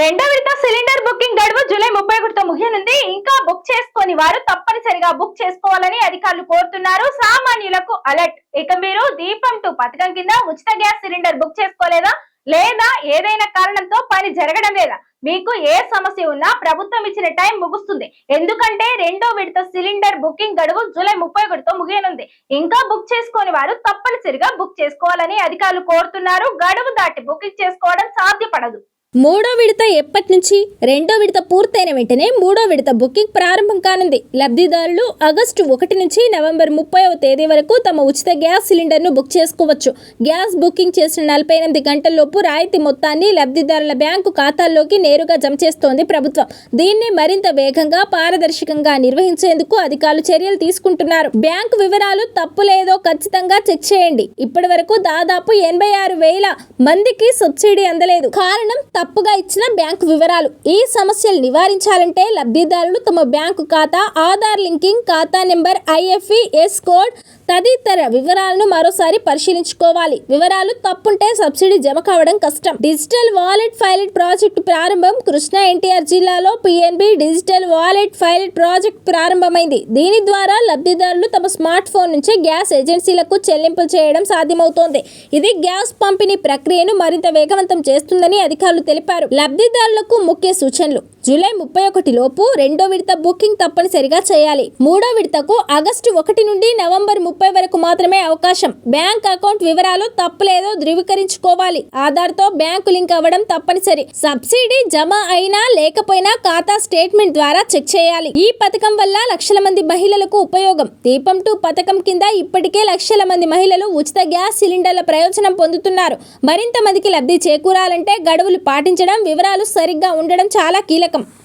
రెండో విడత cylinder booking గడువు జూలై ముప్పై ఒకటితో ముగియనుంది. ఇంకా బుక్ చేసుకోని వారు తప్పనిసరిగా బుక్ చేసుకోవాలని అధికారులు కోరుతున్నారు. సామాన్యులకు అలర్ట్. ఇక మీరు దీపం టు పథకం కింద ఉచిత గ్యాస్ సిలిండర్ బుక్ చేసుకోలేదా? లేదా ఏదైనా కారణంతో పని జరగడం లేదా? మీకు ఏ సమస్య ఉన్నా ప్రభుత్వం ఇచ్చిన టైం ముగుస్తుంది. ఎందుకంటే రెండో విడత సిలిండర్ బుకింగ్ గడువు జూలై ముప్పై ఒకటితో ముగియనుంది. ఇంకా బుక్ చేసుకోని వారు తప్పనిసరిగా బుక్ చేసుకోవాలని అధికారులు కోరుతున్నారు. గడువు దాటి బుకింగ్ చేసుకోవడం సాధ్యపడదు. మూడో విడత ఎప్పటి నుంచి? రెండో విడత పూర్తయిన వెంటనే మూడో విడత బుకింగ్ ప్రారంభం కానుంది. లబ్ధిదారులు ఆగస్టు ఒకటి నుంచి నవంబర్ ముప్పైవ తేదీ వరకు తమ ఉచిత గ్యాస్ సిలిండర్ను బుక్ చేసుకోవచ్చు. గ్యాస్ బుకింగ్ చేసిన నలభై ఎనిమిది గంటల్లోపు రాయితీ మొత్తాన్ని లబ్ధిదారుల బ్యాంకు ఖాతాల్లోకి నేరుగా జమ చేస్తోంది ప్రభుత్వం. దీన్ని మరింత వేగంగా పారదర్శకంగా నిర్వహించేందుకు అధికారులు చర్యలు తీసుకుంటున్నారు. బ్యాంకు వివరాలు తప్పు లేదో ఖచ్చితంగా చెక్ చేయండి. ఇప్పటి వరకు దాదాపు ఎనభై ఆరు వేల మందికి సబ్సిడీ అందలేదు. కారణం తప్పుగా ఇచ్చిన బ్యాంకు వివరాలు. ఈ సమస్యలు నివారించాలంటే లబ్ధిదారులు తమ బ్యాంకు ఖాతా ఆధార్ లింకింగ్ ఖాతా నెంబర్ ఐఎఫ్ఈఎస్ కోడ్ తదితర వివరాలను మరోసారి పరిశీలించుకోవాలి. వివరాలు తప్పుంటే సబ్సిడీ జమ కావడం కష్టం. డిజిటల్ వాలెట్ ఫైలెట్ ప్రాజెక్టు ప్రారంభం కృష్ణా ఎన్టీఆర్ జిల్లాలో PNB digital wallet pilot project ప్రారంభమైంది. దీని ద్వారా లబ్ధిదారులు తమ స్మార్ట్ ఫోన్ నుంచే గ్యాస్ ఏజెన్సీలకు చెల్లింపులు చేయడం సాధ్యమవుతోంది. ఇది గ్యాస్ పంపిణీ ప్రక్రియను మరింత వేగవంతం చేస్తుందని అధికారులు తెలిపారు. లబ్ధిదారులకు ముఖ్య సూచనలు. జూలై ముప్పై ఒకటి లోపు రెండో విడత బుకింగ్ తప్పనిసరిగా చేయాలి. మూడో విడతకు ఆగస్టు ఒకటి నుండి నవంబర్ ముప్పై వరకు మాత్రమే అవకాశం. బ్యాంక్ అకౌంట్ వివరాలు తప్పులేదో ధృవీకరించుకోవాలి. ఆధార్తో బ్యాంకు లింక్ అవ్వడం తప్పనిసరి. సబ్సిడీ జమ అయినా లేకపోయినా ఖాతా స్టేట్మెంట్ ద్వారా చెక్ చేయాలి. ఈ పథకం వల్ల లక్షల మంది మహిళలకు ఉపయోగం. దీపం టూ పథకం కింద ఇప్పటికే లక్షల మంది మహిళలు ఉచిత గ్యాస్ సిలిండర్ల ప్రయోజనం పొందుతున్నారు. మరింత మందికి లబ్ధి చేకూరాలంటే గడువులు పాటించడం వివరాలు సరిగ్గా ఉండడం చాలా కీలకం.